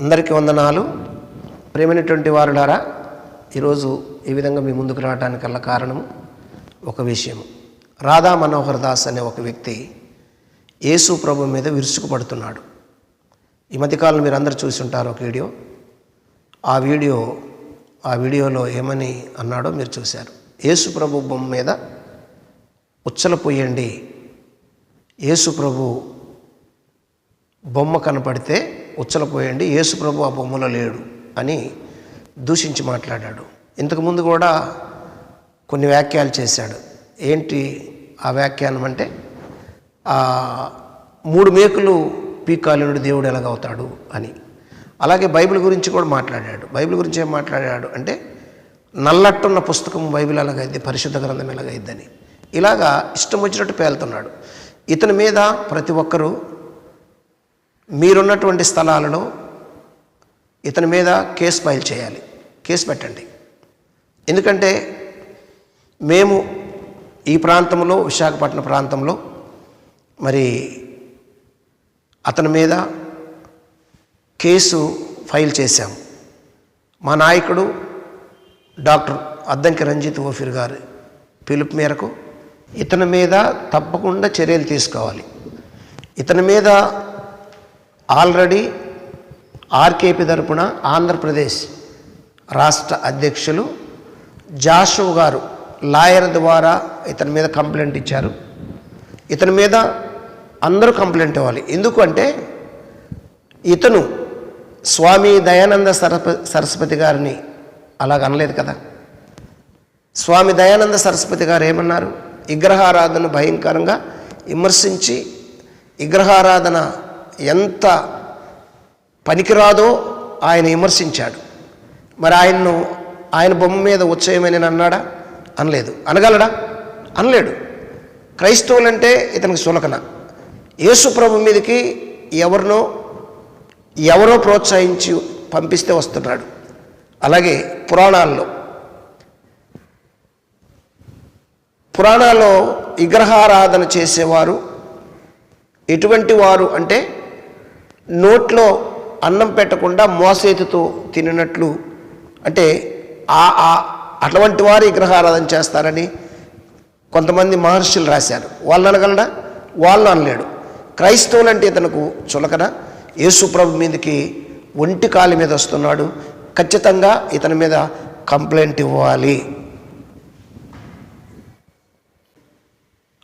అందరికీ వందనాలు. ప్రేమైనటువంటి వారులారా ఈరోజు ఈ విధంగా మీ ముందుకు రావడానికల్లా కారణం ఒక విషయం రాధా మనోహర్ దాస్ అనే ఒక వ్యక్తి యేసు ప్రభు మీద విరుచుకుపడుతున్నాడు. ఈ మధ్యకాలం మీరు అందరు చూసి ఉంటారు ఒక వీడియో. ఆ వీడియో ఆ వీడియోలో ఏమని అన్నాడో మీరు చూశారు. యేసు ప్రభు బొమ్మ మీద ఉచ్చలు పోయండి. యేసు ప్రభు బొమ్మ కనపడితే ఉచ్చలపోయండి యేసుప్రభు ఆ బొమ్మలో లేడు అని దూషించి మాట్లాడాడు. ఇంతకుముందు కూడా కొన్ని వ్యాఖ్యలు చేశాడు. ఏంటి ఆ వ్యాఖ్యానం అంటే మూడు మేకులు పీకాలునుడు దేవుడు ఎలాగవుతాడు అని. అలాగే బైబిల్ గురించి కూడా మాట్లాడాడు. బైబిల్ గురించి ఏం మాట్లాడాడు అంటే నల్లట్టున్న పుస్తకం బైబిల్ ఎలాగైద్ది? పరిశుద్ధ గ్రంథం ఎలాగైద్దని. ఇలాగా ఇష్టం వచ్చినట్టు పేలుతున్నాడు. ఇతని మీద ప్రతి ఒక్కరూ మీరున్నటువంటి స్థలాలలో ఇతని మీద కేసు ఫైల్ చేయాలి. కేసు పెట్టండి. ఎందుకంటే మేము ఈ ప్రాంతంలో విశాఖపట్నం ప్రాంతంలో మరి అతని మీద కేసు ఫైల్ చేశాం. మా నాయకుడు డాక్టర్ అద్దంకి రంజిత్ ఓఫిర్ గారు పిలుపు మేరకు ఇతని మీద తప్పకుండా చర్యలు తీసుకోవాలి. ఇతని మీద ఆల్రెడీ ఆర్కేపీ తరపున ఆంధ్రప్రదేశ్ రాష్ట్ర అధ్యక్షులు జాషువ్ గారు లాయర్ ద్వారా ఇతని మీద కంప్లైంట్ ఇచ్చారు. ఇతని మీద అందరూ కంప్లైంట్ ఇవ్వాలి. ఎందుకంటే ఇతను స్వామి దయానంద సరస్ప సరస్వతి గారిని అలాగ అనలేదు కదా. స్వామి దయానంద సరస్వతి గారు ఏమన్నారు? విగ్రహారాధన భయంకరంగా విమర్శించి విగ్రహారాధన ఎంత పనికిరాదో ఆయన విమర్శించాడు. మరి ఆయన్ను ఆయన బొమ్మ మీద ఉచ్చయమని అన్నాడా అనలేదు. అనగలడా? అనలేడు. క్రైస్తవులంటే ఇతనికి సులకన. యేసు ప్రభు మీదకి ఎవరినో ఎవరో ప్రోత్సహించి పంపిస్తే వస్తున్నాడు. అలాగే పురాణాల్లో. పురాణాల్లో విగ్రహారాధన చేసేవారు ఎటువంటి వారు అంటే నోట్లో అన్నం పెట్టకుండా మోసేతితో తినినట్లు అంటే ఆ ఆ అటువంటి వారు విగ్రహారాధన చేస్తారని కొంతమంది మహర్షులు రాశారు. వాళ్ళు అనగలడా? వాళ్ళు అనలేడు. క్రైస్తవులు అంటే ఇతనుకు చులకన. యేసుప్రభు మీదకి ఒంటి కాలి మీద వస్తున్నాడు. ఖచ్చితంగా ఇతని మీద కంప్లైంట్ ఇవ్వాలి.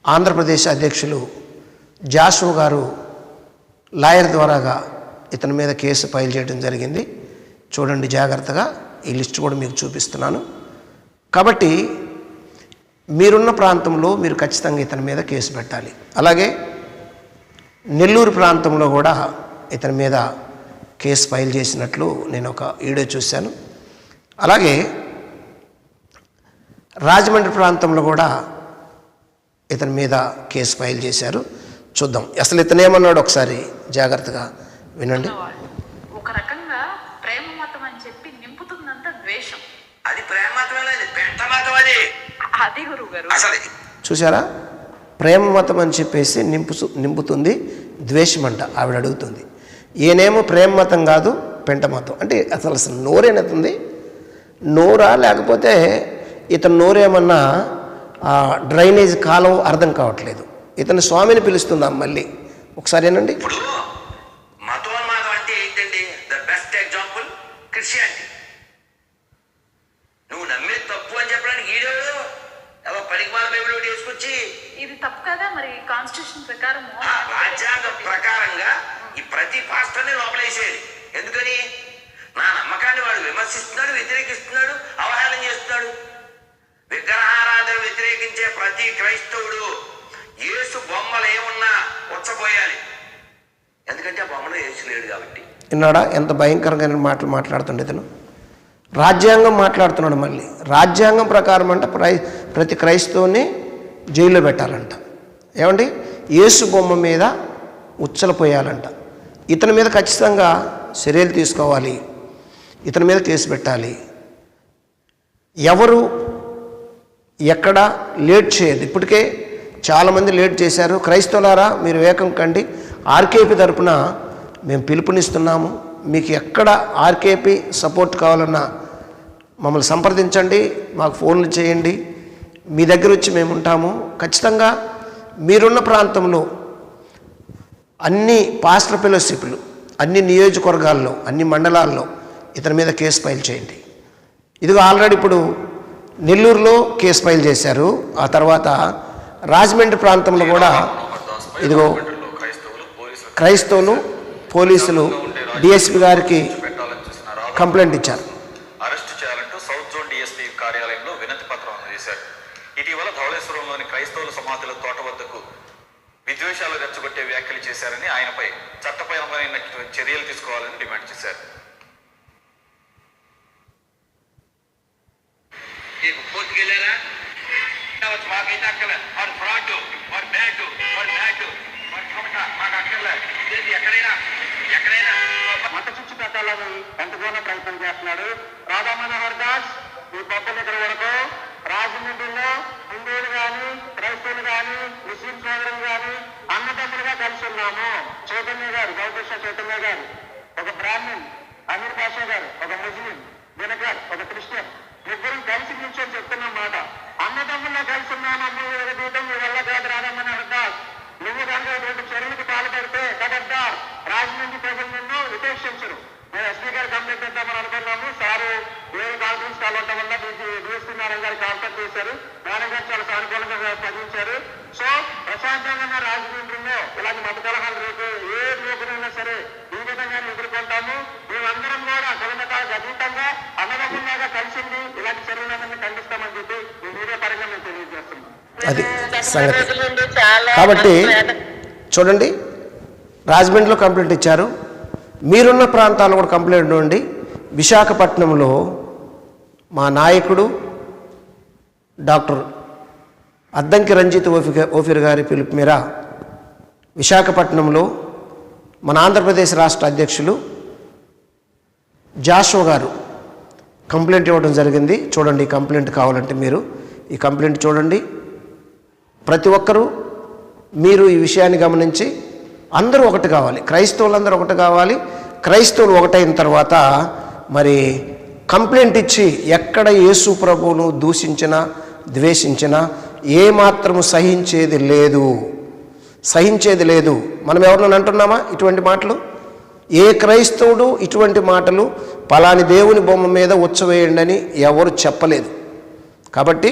ఆంధ్రప్రదేశ్ అధ్యక్షులు జాషు గారు లాయర్ ద్వారాగా ఇతని మీద కేసు ఫైల్ చేయడం జరిగింది. చూడండి జాగ్రత్తగా ఈ లిస్ట్ కూడా మీకు చూపిస్తున్నాను. కాబట్టి మీరున్న ప్రాంతంలో మీరు ఖచ్చితంగా ఇతని మీద కేసు పెట్టాలి. అలాగే నెల్లూరు ప్రాంతంలో కూడా ఇతని మీద కేసు ఫైల్ చేసినట్లు నేను ఒక వీడియో చూశాను. అలాగే రాజమండ్రి ప్రాంతంలో కూడా ఇతని మీద కేసు ఫైల్ చేశారు. చూద్దాం. అసలు ఇతను ఏమన్నాడు ఒకసారి జాగ్రత్తగా వినండి. ఒక రకంగా ప్రేమ మతం అని చెప్పి నింపుతుందంతా ద్వేషం. అది ప్రేమ మతం అది. అది గురువు గారు. అసలు చూసారా ప్రేమ మతం అని చెప్పేసి నింపు నింపుతుంది ద్వేషమంట ఆవిడ అడుగుతుంది. ఈయనేమో ప్రేమ మతం కాదు పెంట మతం. అంటే అసలు అసలు నోరేనెత్తుంది నోరా లేకపోతే ఇతను నోరేమన్నా ఆ, డ్రైనేజ్ కాలం అర్థం కావట్లేదు. ఇతను స్వామిని పిలుస్తుందాం మళ్ళీ? ఒకసారి ఏనండి ఇప్పుడు మతోన్మాదం అంటే ఏంటండి ద బెస్ట్ ఎగ్జాంపుల్ క్రిస్టియానిటీ నువ్వు నమ్మేది తప్పు అని చెప్పడానికి ఈడేవాడు ఏదో పనికిమాల బైబిల్ ఒకటి వేసుకొచ్చి ఇది తప్పు కదా మరి కాన్స్టిట్యూషన్ ప్రకారం ఆ రాజ్యాంగ ప్రకారంగా ఈ ప్రతి పాస్టర్ని లోపలేసేది ఎందుకని నా నమ్మకాన్ని వాడు విమర్శిస్తున్నాడు వ్యతిరేకిస్తున్నాడు అవహేళన చేస్తున్నాడు విగ్రహారాధన వ్యతిరేకించే ప్రతి క్రైస్తవుడు యేసు బొమ్మలు ఏమున్నా ఉచ్చపోయాలి ఎందుకంటే ఆ బొమ్మలో యేసు లేడు కాబట్టి విన్నాడా? ఎంత భయంకరంగా మాటలు మాట్లాడుతుండే ఇతను. రాజ్యాంగం మాట్లాడుతున్నాడు మళ్ళీ. రాజ్యాంగం ప్రకారం అంట ప్రై ప్రతి క్రైస్తవుని జైల్లో పెట్టాలంట. ఏమండి? యేసు బొమ్మ మీద ఉచ్చలపోయాలంట. ఇతని మీద ఖచ్చితంగా చర్యలు తీసుకోవాలి. ఇతని మీద కేసు పెట్టాలి. ఎవరు ఎక్కడ లేట్ చేయదు. ఇప్పటికే చాలామంది లేట్ చేశారు. క్రైస్తవులారా మీరు వేకం కండి. ఆర్కేపీ తరపున మేము పిలుపునిస్తున్నాము. మీకు ఎక్కడ ఆర్కేపీ సపోర్ట్ కావాలన్నా మమ్మల్ని సంప్రదించండి మాకు ఫోన్లు చేయండి. మీ దగ్గర వచ్చి మేము ఉంటాము. ఖచ్చితంగా మీరున్న ప్రాంతంలో అన్ని పాస్టర్ ఫెలోషిప్లు అన్ని నియోజకవర్గాల్లో అన్ని మండలాల్లో ఇతని మీద కేసు ఫైల్ చేయండి. ఇదిగో ఆల్రెడీ ఇప్పుడు నెల్లూరులో కేసు ఫైల్ చేశారు. ఆ తర్వాత రాజమండ్రి ప్రాంతంలో కూడా ఇదిగో క్రైస్తవులు పోలీసులు డిఎస్పి గారికి కంప్లైంట్ ఇచ్చారు. అరెస్ట్ చేయాలంటూ సౌత్ జోన్ డిఎస్పీ కార్యాలయంలో వినతి పత్రం అందజేశారు ఇటీవల ధవళేశ్వరంలోని క్రైస్తవుల సమాధుల తోట వద్దకు విద్వేషాలు రెచ్చగొట్టే వ్యాఖ్యలు చేశారని ఆయనపై చట్టపరమైన చర్యలు తీసుకోవాలని డిమాండ్ చేశారు. కోర్టుకు వెళ్ళారా? మాకైతే అక్కర్లే చుచ్చు ఎంతగానో ప్రయత్నం చేస్తున్నాడు. రాధా మనోహర్ దాస్ ఈ పక్క దగ్గర వరకు రాజమండ్రిలో హిందువులు గాని క్రైస్తవులు గాని ముస్లిం సోదరులు కానీ అన్నదమ్ములుగా కలిసి ఉన్నాము. చైతన్య గారు గౌకృష్ణ చైతన్య గారు ఒక బ్రాహ్మణ్ అమీర్ పాషా గారు ఒక ముస్లిం దినకర్ ఒక క్రిస్టియన్ ముగ్గురు కలిసి నిల్చొని చెప్తున్న మాట. అన్నదమ్ముల్లో కలిసి ఉన్నాము? అమ్మ విడదీయటం మీ వల్ల కాదు రాధా మనోహర్ దాస్. నువ్వు కనుక ఇటువంటి చర్యలకు పాల్పడితే కదడ్డా రాజమండ్రి ప్రజలు నిన్ను ఉపేక్షించరు మేము ఎస్పీ గారు కంప్లైంట్ ఇద్దామని అనుకున్నాము. సారు వేరే కాన్ఫరెన్స్ కాల్ ఉండడం వల్ల మీకు డిఎస్పీ మేడం గారు కాంటాక్ట్ చేశారు. మేడం గారు చాలా సానుకూలంగా స్పందించారు సో ప్రశాంతంగా రాజమండ్రిలో ఇలాంటి మత కలహాలు రేపు ఏ రూపమైనా సరే ఈ విధంగా ఎదుర్కొంటాము. మేమందరం కూడా కులమతాలకు అతీతంగా అన్నదమ్ములాగా కలిసింది ఇలాంటి చర్యలన్నీ ఖండిస్తామని చెప్పి ఈ మీడియా పరంగా మేము తెలియజేస్తున్నాం. అది సంగతి. కాబట్టి చూడండి రాజమండ్రిలో కంప్లైంట్ ఇచ్చారు. మీరున్న ప్రాంతాల్లో కూడా కంప్లైంట్ ఉండి విశాఖపట్నంలో మా నాయకుడు డాక్టర్ అద్దంకి రంజిత్ ఓఫి ఓఫిర్ గారి పిలుపు మేర విశాఖపట్నంలో మన ఆంధ్రప్రదేశ్ రాష్ట్ర అధ్యక్షులు జాషో గారు కంప్లైంట్ ఇవ్వడం జరిగింది. చూడండి ఈ కంప్లైంట్ కావాలంటే మీరు ఈ కంప్లైంట్ చూడండి. ప్రతి ఒక్కరూ మీరు ఈ విషయాన్ని గమనించి అందరూ ఒకటి కావాలి. క్రైస్తవులందరూ ఒకటి కావాలి. క్రైస్తవులు ఒకటైన తర్వాత మరి కంప్లైంట్ ఇచ్చి ఎక్కడ యేసు ప్రభువును దూషించినా ద్వేషించినా ఏమాత్రము సహించేది లేదు. సహించేది లేదు. మనం ఎవరినైనా అంటున్నామా ఇటువంటి మాటలు? ఏ క్రైస్తవుడు ఇటువంటి మాటలు పలాని దేవుని బొమ్మ మీద ఉచ్చవేయండి అని ఎవరు చెప్పలేదు. కాబట్టి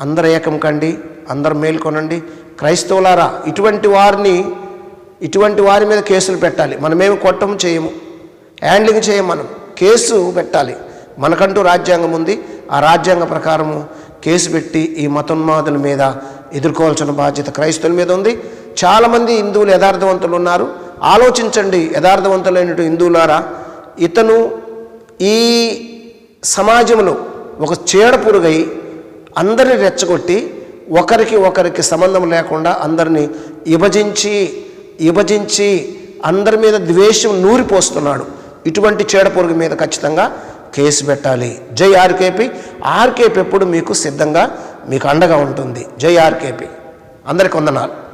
అందరు ఏకం కండి అందరు మేల్కొనండి. క్రైస్తవులారా ఇటువంటి వారిని ఇటువంటి వారి మీద కేసులు పెట్టాలి. మనమేమి కొట్టము చేయము. హ్యాండ్లింగ్ చేయము మనం. కేసు పెట్టాలి. మనకంటూ రాజ్యాంగం ఉంది. ఆ రాజ్యాంగ ప్రకారము కేసు పెట్టి ఈ మతోన్మాదుల మీద ఎదుర్కోవాల్సిన బాధ్యత క్రైస్తవుల మీద ఉంది. చాలామంది హిందువులు యథార్థవంతులు ఉన్నారు. ఆలోచించండి యథార్థవంతులైన హిందువులారా. ఇతను ఈ సమాజంలో ఒక చీడ పురుగై అందరిని రెచ్చగొట్టి ఒకరికి ఒకరికి సంబంధం లేకుండా అందరినీ విభజించి విభజించి అందరి మీద ద్వేషం నూరిపోస్తున్నాడు. ఇటువంటి చీడ మీద ఖచ్చితంగా కేసు పెట్టాలి. జై ఆర్కేపీ. ఆర్కేపీ ఎప్పుడు మీకు సిద్ధంగా మీకు అండగా ఉంటుంది. జై ఆర్కేపీ. అందరికి వందనాలు.